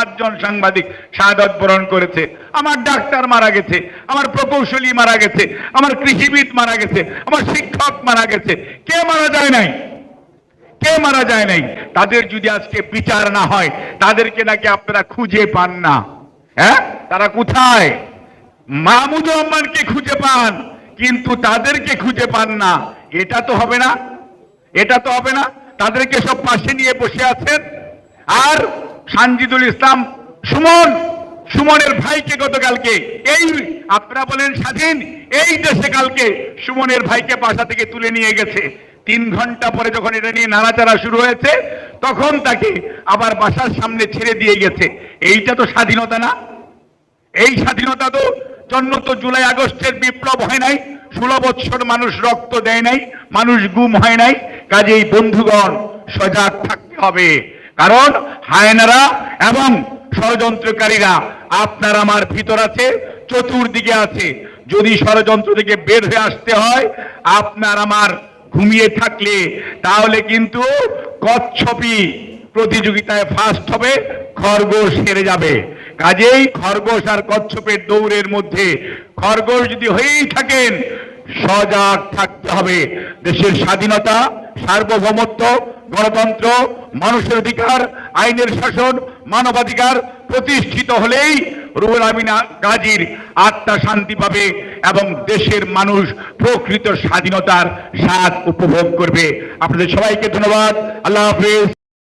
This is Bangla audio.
পাঁচজন সাংবাদিক শাহাদত বরণ করেছে। আমার ডাক্তার মারা গেছে, আমার প্রকৌশলী মারা গেছে, আমার কৃষিবিদ মারা গেছে, আমার শিক্ষক মারা গেছে। কে মারা যায় নাই? কে মারা যায় নাই? তাদের যদি আজকে বিচার না হয়, তাদেরকে নাকি আপনারা খুঁজে পান না। হ্যাঁ? তারা কোথায়? মাহমুদুর রহমানকে খুঁজে পান, কিন্তু তাদেরকে খুঁজে পান না। এটা তো হবে না। এটা তো হবে না। তাদেরকে সব পাশে নিয়ে বসে আছেন। আর সানজিদুল ইসলাম, সুমন, সুমনের ভাইকে গতকালকে, এই আপনারা বলেন স্বাধীন, এই দেশে কালকে সুমনের ভাইকে বাসা থেকে তুলে নিয়ে গেছে। তিন ঘণ্টা পরে যখন এটা নিয়ে নাড়াচাড়া শুরু হয়েছে, তখন তাকে আবার বাসার সামনে ছেড়ে দিয়ে গেছে। এইটা তো স্বাধীনতা না। এই স্বাধীনতা তো জন্য তো জুলাই আগস্টের বিপ্লব হয় নাই, ষোলো বৎসর মানুষ রক্ত দেয় নাই, মানুষ গুম হয় নাই, কাজেই বন্ধুগণ সজাগ থাকতে হবে। কারণ হায়নারা এবং ষড়যন্ত্রকারীরা আপনার আমার ভিতর আছে, চতুর্দিকে আছে। যদি ষড়যন্ত্র থেকে বের হয়ে আসতে হয়, আপনার আমার ঘুমিয়ে থাকলে, তাহলে কিন্তু কচ্ছপি প্রতিযোগিতায় ফার্স্ট হবে, খরগোশ হেরে যাবে। কাজেই খরগোশ আর কচ্ছপের দৌড়ের মধ্যে খরগোশ যদি হয়েই থাকেন, সজাগ থাকতে হবে। দেশের স্বাধীনতা, সার্বভৌমত্ব গণতন্ত্র, মানুষের অধিকার, আইনের শাসন, মানবাধিকার প্রতিষ্ঠিত হলেই রুহুল আমিনা গাজীর আত্মা শান্তি পাবে এবং দেশের মানুষ প্রকৃত স্বাধীনতার স্বাদ উপভোগ করবে। আপনাদের সবাইকে ধন্যবাদ। আল্লাহ হাফিজ।